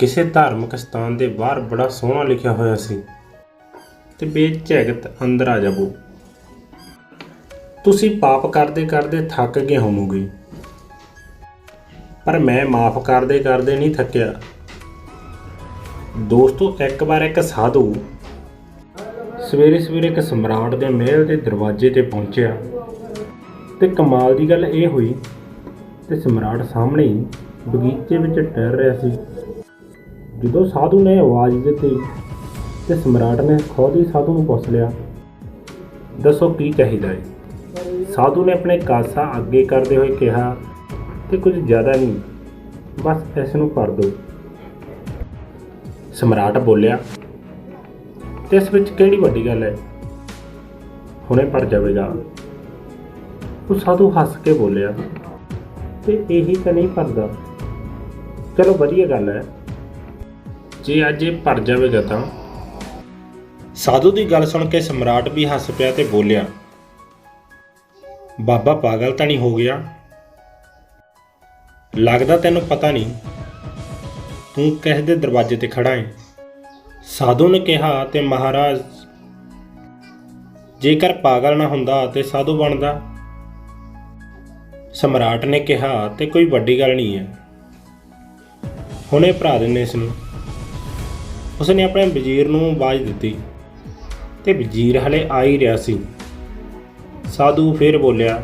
ਕਿਸੇ ਧਾਰਮਿਕ ਸਥਾਨ ਦੇ ਬਾਹਰ ਬੜਾ ਸੋਹਣਾ ਲਿਖਿਆ ਹੋਇਆ ਸੀ। ਤੇ ਬੇਝਿਜਕ ਅੰਦਰ ਆ ਜਾਵੋ। ਤੁਸੀਂ ਪਾਪ ਕਰਦੇ ਕਰਦੇ ਥੱਕ ਗਏ ਹੋਵੋਗੇ। ਪਰ ਮੈਂ ਮਾਫ ਕਰਦੇ ਕਰਦੇ ਨਹੀਂ ਥੱਕਿਆ। ਦੋਸਤੋ, ਇੱਕ ਵਾਰ ਇੱਕ ਸਾਧੂ ਸਵੇਰੇ ਸਵੇਰੇ ਇੱਕ ਸਮਰਾਟ ਦੇ ਮਹਿਲ ਦੇ ਦਰਵਾਜ਼ੇ ਤੇ ਪਹੁੰਚਿਆ। ਤੇ ਕਮਾਲ ਦੀ ਗੱਲ ਇਹ ਹੋਈ ਤੇ ਸਮਰਾਟ ਸਾਹਮਣੇ ਬਗੀਚੇ ਵਿੱਚ ਟਹਿਲ ਰਿਹਾ ਸੀ। ਜਦੋਂ ਸਾਧੂ ਨੇ ਆਵਾਜ਼ ਦਿੱਤੀ ਤੇ ਸਮਰਾਟ ਨੇ ਖੁਦ ਹੀ ਸਾਧੂ ਨੂੰ ਪੁੱਛ ਲਿਆ, ਦੱਸੋ ਕੀ ਚਾਹੀਦਾ ਹੈ ਸਾਧੂ ਨੇ ਆਪਣੇ ਕਾਸਾ ਅੱਗੇ ਕਰਦੇ ਹੋਏ ਕਿਹਾ, ਤੇ ਕੁਝ ਜ਼ਿਆਦਾ ਨਹੀਂ, ਬਸ ਇਸ ਨੂੰ ਭਰ ਦਿਓ। ਸਮਰਾਟ ਬੋਲਿਆ, ਤੇ ਇਸ ਵਿੱਚ ਕਿਹੜੀ ਵੱਡੀ ਗੱਲ ਹੈ ਹੁਣੇ ਭਰ ਜਾਵੇਗਾ। ਉਹ ਸਾਧੂ ਹੱਸ ਕੇ ਬੋਲਿਆ, ਤੇ ਇਹੀ ਤਾਂ ਨਹੀਂ ਭਰਦਾ। ਚਲੋ ਵਧੀਆ ਗੱਲ ਹੈ ਜੇ ਅੱਜ ਇਹ ਭਰ ਜਾਵੇਗਾ ਤਾਂ। ਸਾਧੂ ਦੀ ਗੱਲ ਸੁਣ ਕੇ ਸਮਰਾਟ ਵੀ ਹੱਸ ਪਿਆ ਤੇ ਬੋਲਿਆ, ਬਾਬਾ ਪਾਗਲ ਤਾਂ ਨਹੀਂ ਹੋ ਗਿਆ। ਲੱਗਦਾ ਤੈਨੂੰ ਪਤਾ ਨਹੀਂ, ਤੂੰ ਕਿਸ ਦੇ ਦਰਵਾਜ਼ੇ ਤੇ ਖੜਾ ਹੈ ਸਾਧੂ ਨੇ ਕਿਹਾ ਤੇ ਮਹਾਰਾਜ, ਜੇਕਰ ਪਾਗਲ ਨਾ ਹੁੰਦਾ ਤੇ ਸਾਧੂ ਬਣਦਾ। ਸਮਰਾਟ ਨੇ ਕਿਹਾ, ਤੇ ਕੋਈ ਵੱਡੀ ਗੱਲ ਨਹੀਂ ਹੈ। ਹੁਣੇ ਭਰਾ ਦਿੰਨੇ ਇਸ ਨੂੰ। ਉਸਨੇ ਆਪਣੇ ਵਜ਼ੀਰ ਨੂੰ ਆਵਾਜ਼ ਦਿੱਤੀ ਤੇ ਵਜ਼ੀਰ ਹਲੇ ਆ ਹੀ ਰਿਹਾ ਸੀ। ਸਾਧੂ ਫਿਰ ਬੋਲਿਆ,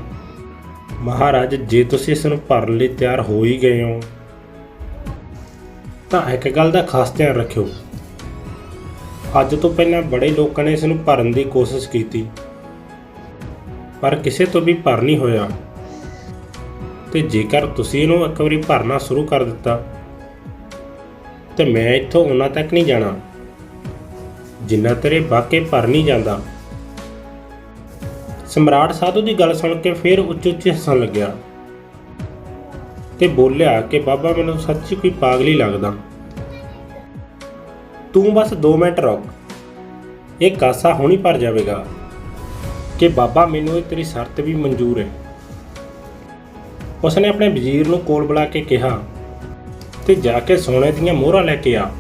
ਮਹਾਰਾਜ, ਜੇ ਤੁਸੀਂ ਇਸ ਨੂੰ ਭਰਨ ਲਈ ਤਿਆਰ ਹੋ ਹੀ ਗਏ ਹੋ, ਤਾਂ ਇੱਕ ਗੱਲ ਦਾ ਖਾਸ ਧਿਆਨ ਰੱਖਿਓ। ਅੱਜ ਤੋਂ ਪਹਿਲਾਂ ਬੜੇ ਲੋਕਾਂ ਨੇ ਇਸ ਨੂੰ ਭਰਨ ਦੀ ਕੋਸ਼ਿਸ਼ ਕੀਤੀ, ਪਰ ਕਿਸੇ ਤੋਂ ਵੀ ਭਰ ਨਹੀਂ ਹੋਇਆ। ਤੇ ਜੇਕਰ ਤੁਸੀਂ ਇਹਨੂੰ ਇੱਕ ਵਾਰੀ ਭਰਨਾ ਸ਼ੁਰੂ ਕਰ ਦਿੱਤਾ ਤੇ ਮੈਂ ਇੱਥੋਂ ਉਹਨਾਂ ਤੱਕ ਨਹੀਂ ਜਾਣਾ। ਜਿੰਨਾ ਤੇਰੇ ਵਾਕੇ ਭਰ ਨਹੀਂ ਜਾਂਦਾ। ਸਮਰਾਟ ਸਾਧੂ ਦੀ ਗੱਲ ਸੁਣ ਕੇ ਫਿਰ ਉੱਚ ਉੱਚ ਹੱਸਣ ਲੱਗਿਆ। ਤੇ ਬੋਲਿਆ ਕਿ ਬਾਬਾ, ਮੈਨੂੰ ਸੱਚੀ ਕੋਈ ਪਾਗਲੀ ਲੱਗਦਾ। ਤੂੰ ਬਸ 2 ਮਿੰਟ ਰੁਕ। ਇਹ ਕਾਸਾ ਹੁਣੀ ਭਰ ਜਾਵੇਗਾ ਕਿ ਬਾਬਾ, ਮੈਨੂੰ ਇਹ ਤੇਰੀ ਸ਼ਰਤ ਵੀ ਮਨਜ਼ੂਰ ਹੈ। ਉਸਨੇ ਆਪਣੇ ਵਜ਼ੀਰ ਨੂੰ ਕੋਲ ਬੁਲਾ ਕੇ ਕਿਹਾ ਤੇ ਜਾ ਕੇ ਸੋਨੇ ਦੀਆਂ ਮੋਹਰਾਂ ਲੈ ਕੇ ਆ।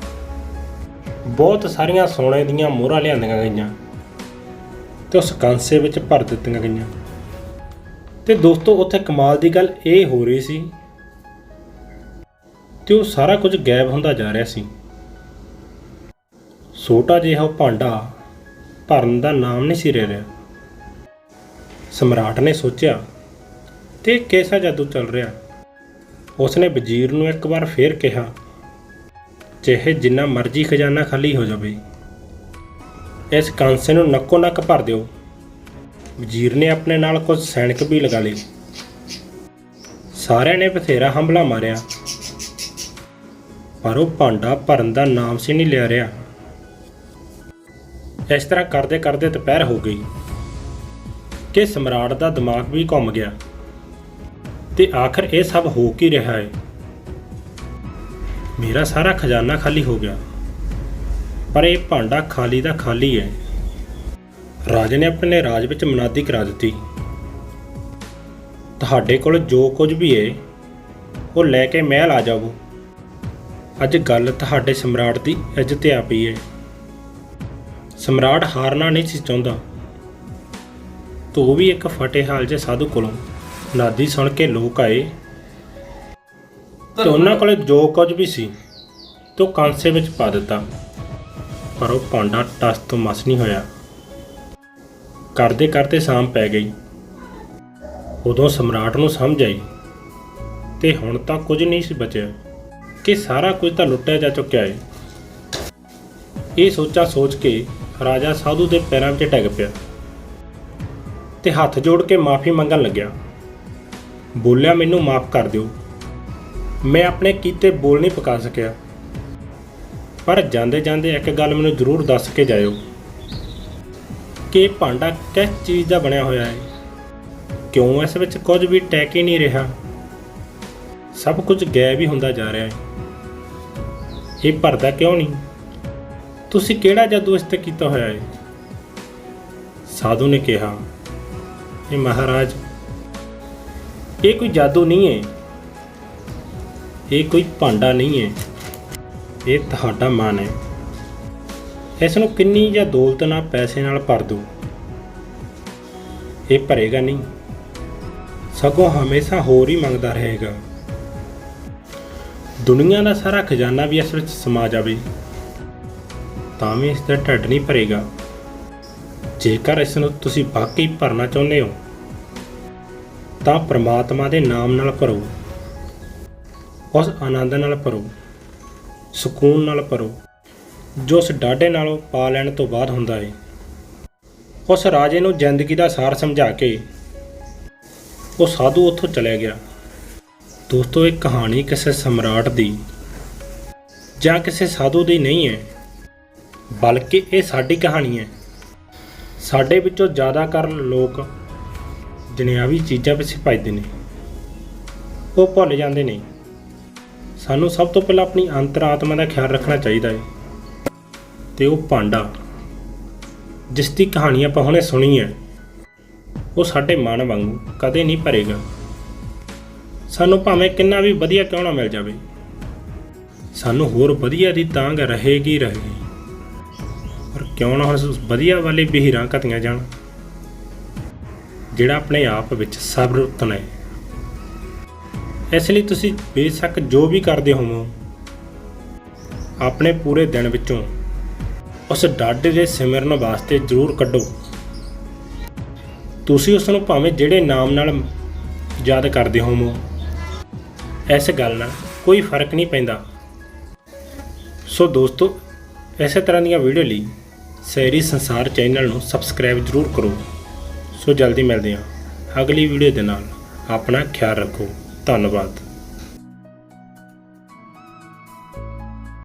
ਬਹੁਤ ਸਾਰੀਆਂ ਸੋਨੇ ਦੀਆਂ ਮੋਹਰਾਂ ਲਿਆਂਦੀਆਂ ਗਈਆਂ ਤੇ ਉਸ ਕਾਂਸੇ ਵਿੱਚ ਭਰ ਦਿੱਤੀਆਂ ਗਈਆਂ। ਤੇ ਦੋਸਤੋ, ਉੱਥੇ ਕਮਾਲ ਦੀ ਗੱਲ ਇਹ ਹੋ ਰਹੀ ਸੀ ਤੇ ਉਹ ਸਾਰਾ ਕੁਝ ਗਾਇਬ ਹੁੰਦਾ ਜਾ ਰਿਹਾ ਸੀ। ਛੋਟਾ ਜਿਹਾ ਉਹ ਭਾਂਡਾ ਭਰਨ ਦਾ ਨਾਮ ਨਹੀਂ ਸੀ ਲੈ ਰਿਹਾ। ਸਮਰਾਟ ਨੇ ਸੋਚਿਆ ਤੇ ਕਿਹਦਾ ਜਾਦੂ ਚੱਲ ਰਿਹਾ? ਉਸਨੇ ਵਜ਼ੀਰ ਨੂੰ ਇੱਕ ਵਾਰ ਫੇਰ ਕਿਹਾ ਚਾਹੇ ਜਿੰਨਾ ਮਰਜ਼ੀ ਖਜ਼ਾਨਾ ਖਾਲੀ ਹੋ ਜਾਵੇ, ਇਸ ਕਾਂਸੇ ਨੂੰ ਨੱਕੋ ਨੱਕ ਭਰ ਦਿਓ। ਵਜ਼ੀਰ ਨੇ ਆਪਣੇ ਨਾਲ ਕੁਝ ਸੈਨਿਕ ਵੀ ਲਗਾ ਲਏ। ਸਾਰਿਆਂ ਨੇ ਬਥੇਰਾ ਹਮਲਾ ਮਾਰਿਆ, ਪਰ ਉਹ ਭਾਂਡਾ ਭਰਨ ਦਾ ਨਾਮ ਸੀ ਨਹੀਂ ਲਿਆ ਰਿਹਾ। ਇਸ ਤਰ੍ਹਾਂ ਕਰਦੇ ਕਰਦੇ ਦੁਪਹਿਰ ਹੋ ਗਈ ਕਿ ਸਮਰਾਟ ਦਾ ਦਿਮਾਗ ਵੀ ਘੁੰਮ ਗਿਆ। ਤੇ ਆਖਰ ਇਹ ਸਭ ਹੋ ਕੀ ਰਿਹਾ ਹੈ ਮੇਰਾ ਸਾਰਾ ਖਜ਼ਾਨਾ ਖਾਲੀ ਹੋ ਗਿਆ। ਪਰ ਇਹ ਭਾਂਡਾ ਖਾਲੀ ਦਾ ਖਾਲੀ ਹੈ ਰਾਜੇ ਨੇ ਆਪਣੇ ਰਾਜ ਵਿੱਚ ਮਨਾਦੀ ਕਰਾ ਦਿੱਤੀ। ਤੁਹਾਡੇ ਕੋਲ ਜੋ ਕੁਝ ਵੀ ਹੈ ਉਹ ਲੈ ਕੇ ਮਹਿਲ ਆ ਜਾਵੋ। ਅੱਜ ਗੱਲ ਤੁਹਾਡੇ ਸਮਰਾਟ ਦੀ ਇੱਜ਼ਤ ਤੇ ਆ ਪਈ ਹੈ ਸਮਰਾਟ ਹਾਰਨਾ ਨਹੀਂ ਸੀ ਚਾਹੁੰਦਾ। ਤੋ ਵੀ ਇੱਕ ਫਟੇ ਹਾਲ ਜੇ ਸਾਧੂ ਕੋਲੋਂ। ਨਾਦੀ ਸੁਣ ਕੇ ਲੋਕ ਆਏ। ਤੇ ਉਹਨਾਂ ਕੋਲੇ ਜੋ ਕੁਝ ਵੀ ਸੀ, ਤੇ ਉਹ ਕਾਂਸੇ ਵਿੱਚ ਪਾ ਦਿੱਤਾ। ਪਰ ਉਹ ਭਾਂਡਾ ਟਸ ਤੋਂ ਮਸ ਨਹੀਂ ਹੋਇਆ। ਕਰਦੇ ਕਰਦੇ ਸ਼ਾਮ ਪੈ ਗਈ। ਉਦੋਂ ਸਮਰਾਟ ਨੂੰ ਸਮਝ ਆਈ। ਤੇ ਹੁਣ ਤਾਂ ਕੁਝ ਨਹੀਂ ਸੀ ਬਚਿਆ, ਕਿ ਸਾਰਾ ਕੁਝ ਤਾਂ ਲੁੱਟਿਆ ਜਾ ਚੁੱਕਿਆ ਹੈ ਇਹ ਸੋਚਾ ਸੋਚ ਕੇ ਰਾਜਾ ਸਾਧੂ ਦੇ ਪੈਰਾਂ 'ਚ ਡਿੱਗ ਪਿਆ। ਤੇ ਹੱਥ ਜੋੜ ਕੇ ਮਾਫੀ ਮੰਗਣ ਲੱਗਿਆ। ਬੋਲਿਆ, ਮੈਨੂੰ ਮਾਫ ਕਰ ਦਿਓ। ਮੈਂ ਆਪਣੇ ਕੀਤੇ ਬੋਲ ਨਹੀਂ ਪਕਾ ਸਕਿਆ। ਪਰ ਜਾਂਦੇ ਜਾਂਦੇ ਇੱਕ ਗੱਲ ਮੈਨੂੰ ਜ਼ਰੂਰ ਦੱਸ ਕੇ ਜਾਇਓ ਕਿ ਇਹ ਭਾਂਡਾ ਕਿਸ ਚੀਜ਼ ਦਾ ਬਣਿਆ ਹੋਇਆ ਹੈ? ਕਿਉਂ ਇਸ ਵਿੱਚ ਕੁਝ ਵੀ ਟੈਕ ਹੀ ਨਹੀਂ ਰਿਹਾ? ਸਭ ਕੁਝ ਗਾਇਬ ਹੀ ਹੁੰਦਾ ਜਾ ਰਿਹਾ ਹੈ। ਇਹ ਭਰਦਾ ਕਿਉਂ ਨਹੀਂ? ਤੁਸੀਂ ਕਿਹੜਾ ਜਾਦੂ ਇਸ ਤੇ ਕੀਤਾ ਹੋਇਆ ਹੈ? ਸਾਧੂ ਨੇ ਕਿਹਾ, ਇਹ ਮਹਾਰਾਜ ਇਹ ਕੋਈ ਜਾਦੂ ਨਹੀਂ ਹੈ। ਇਹ ਕੋਈ ਭਾਂਡਾ ਨਹੀਂ ਹੈ। ਇਹ ਤੁਹਾਡਾ ਮਨ ਹੈ। ਇਸ ਨੂੰ ਕਿੰਨੀ ਜਾਂ ਦੌਲਤ ਨਾਲ ਪੈਸੇ ਨਾਲ ਭਰ ਦੋ ਇਹ ਭਰੇਗਾ ਨਹੀਂ। ਸਗੋਂ ਹਮੇਸ਼ਾ ਹੋਰ ਹੀ ਮੰਗਦਾ ਰਹੇਗਾ। ਦੁਨੀਆ ਦਾ ਸਾਰਾ ਖਜ਼ਾਨਾ ਵੀ ਇਸ ਵਿੱਚ ਸਮਾ ਜਾਵੇ। ਤਾਂ ਵੀ ਇਸ ਦਾ ਢੱਡ ਨਹੀਂ ਭਰੇਗਾ। ਜੇਕਰ ਇਸ ਨੂੰ ਤੁਸੀਂ ਵਾਕਈ ਭਰਨਾ ਚਾਹੁੰਦੇ ਹੋ ਤਾਂ ਪ੍ਰਮਾਤਮਾ ਦੇ ਨਾਮ ਨਾਲ ਭਰੋ। ਉਸ ਆਨੰਦ ਨਾਲ ਭਰੋ। ਸਕੂਨ ਨਾਲ ਭਰੋ। ਜੋ ਉਸ ਡਾਢੇ ਨਾਲੋਂ ਪਾ ਲੈਣ ਤੋਂ ਬਾਅਦ ਹੁੰਦਾ ਹੈ ਉਸ ਰਾਜੇ ਨੂੰ ਜ਼ਿੰਦਗੀ ਦਾ ਸਾਰ ਸਮਝਾ ਕੇ ਉਹ ਸਾਧੂ ਉੱਥੋਂ ਚਲਿਆ ਗਿਆ। ਦੋਸਤੋ, ਇਹ ਕਹਾਣੀ ਕਿਸੇ ਸਮਰਾਟ ਦੀ ਜਾਂ ਕਿਸੇ ਸਾਧੂ ਦੀ ਨਹੀਂ ਹੈ ਬਲਕਿ ਇਹ ਸਾਡੀ ਕਹਾਣੀ ਹੈ ਸਾਡੇ ਵਿੱਚੋਂ ਜ਼ਿਆਦਾ ਜ਼ਿਆਦਾਤਰ ਲੋਕ ਦੁਨਿਆਵੀ ਚੀਜ਼ਾਂ ਪਿੱਛੇ ਭੱਜਦੇ ਨੇ, ਉਹ ਭੁੱਲ ਜਾਂਦੇ ਨੇ। ਸਾਨੂੰ ਸਭ ਤੋਂ ਪਹਿਲਾਂ ਆਪਣੀ ਅੰਤਰਾਤਮਾ ਦਾ ਖਿਆਲ ਰੱਖਣਾ ਚਾਹੀਦਾ ਹੈ। ਤੇ ਉਹ ਭਾਂਡਾ, ਜਿਸ ਦੀ ਕਹਾਣੀ ਆਪਾਂ ਹੁਣੇ ਸੁਣੀ ਹੈ, ਉਹ ਸਾਡੇ ਮਨ ਵਾਂਗੂ ਕਦੇ ਨਹੀਂ ਭਰੇਗਾ। ਸਾਨੂੰ ਭਾਵੇਂ ਕਿੰਨਾ ਵੀ ਵਧੀਆ ਕਿਉਂ ਨਾ ਮਿਲ ਜਾਵੇ, ਸਾਨੂੰ ਹੋਰ ਵਧੀਆ ਦੀ ਤਾਂਗ ਰਹੇਗੀ ਰਹੇਗੀ। ਪਰ ਕਿਉਂ ਨਾ ਹੁਣ ਉਸ ਵਧੀਆ ਵਾਲੇ ਬਿਹਰਾਂ ਘਤੀਆਂ ਜਾਣ। ਜਿਹੜਾ ਆਪਣੇ ਆਪ ਵਿੱਚ ਸਬਰ ਹੈ। ਇਸ ਲਈ ਤੁਸੀਂ ਬੇਸ਼ੱਕ ਜੋ ਵੀ ਕਰਦੇ ਹੋਵੋ, ਆਪਣੇ ਪੂਰੇ ਦਿਨ ਵਿੱਚੋਂ ਉਸ ਡਾਢੇ ਦੇ ਸਿਮਰਨ ਵਾਸਤੇ ਜ਼ਰੂਰ ਕੱਢੋ। ਤੁਸੀਂ ਉਸ ਨੂੰ ਭਾਵੇਂ ਜਿਹੜੇ ਨਾਮ ਨਾਲ ਯਾਦ ਕਰਦੇ ਹੋਵੋ, ਇਸ ਗੱਲ ਨਾਲ ਕੋਈ ਫ਼ਰਕ ਨਹੀਂ ਪੈਂਦਾ। ਸੋ ਦੋਸਤੋ, ਇਸੇ ਤਰ੍ਹਾਂ ਦੀਆਂ ਵੀਡੀਓ ਲਈ ਸੈਰੀ ਸੰਸਾਰ ਚੈਨਲ ਨੂੰ ਸਬਸਕ੍ਰਾਈਬ ਜ਼ਰੂਰ ਕਰੋ। ਸੋ ਜਲਦੀ ਮਿਲਦੇ ਹਾਂ। ਅਗਲੀ ਵੀਡੀਓ ਦੇ ਨਾਲ ਆਪਣਾ ਖਿਆਲ ਰੱਖੋ। ਧੰਨਵਾਦ।